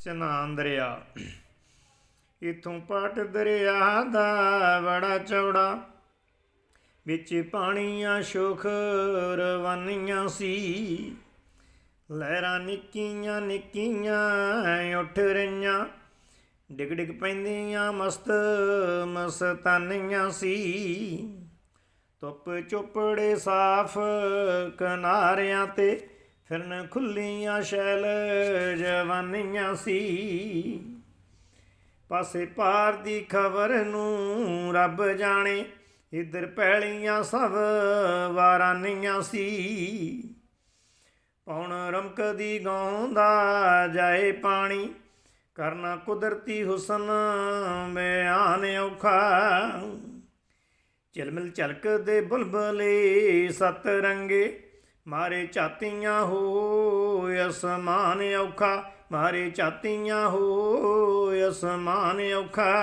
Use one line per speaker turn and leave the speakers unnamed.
ਚਨਾਨ ਦਰਿਆ ਇਥੋਂ ਪਟ ਦਰਿਆ ਦਾ ਬੜਾ ਚੌੜਾ। ਵਿੱਚ ਪਾਣੀਆਂ ਸ਼ੁਖ ਰਵਾਨੀਆਂ ਸੀ। ਲਹਿਰਾਂ ਨਿੱਕੀਆਂ ਨਿੱਕੀਆਂ ਉੱਠ ਰਹੀਆਂ। ਡਿਗ ਡਿਗ ਪੈਂਦੀਆਂ ਮਸਤ ਮਸਤਾਨੀਆਂ ਸੀ। ਧੁੱਪ ਚੁੱਪੜੇ ਸਾਫ਼ ਕਿਨਾਰਿਆਂ ਤੇ ਫਿਰਨ ਖੁੱਲੀਆਂ ਸ਼ੈਲ ਜਵਾਨੀਆਂ ਸੀ। ਪਾਸੇ ਪਾਰ ਦੀ ਖਬਰ ਨੂੰ ਰੱਬ ਜਾਣੇ, ਇਧਰ ਪੈਲੀਆਂ ਸਭ ਵਾਰਾਨੀਆਂ ਸੀ। ਪੌਣ ਰਮਕਦੀ ਗਾਉਂਦਾ ਜਾਏ ਪਾਣੀ, ਕਰਨਾ ਕੁਦਰਤੀ ਹੁਸਨ ਬਿਆਨ ਔਖਾ। ਝਿਲਮਿਲ ਝਲਕਦੇ ਬੁਲਬਲੇ ਸਤ ਰੰਗੇ ਮਾਰੇ ਚਾਤੀਆਂ ਹੋ ਅਸਮਾਨ ਔਖਾ ਮਾਰੇ ਚਾਤੀਆਂ ਹੋ ਅਸਮਾਨ ਔਖਾ।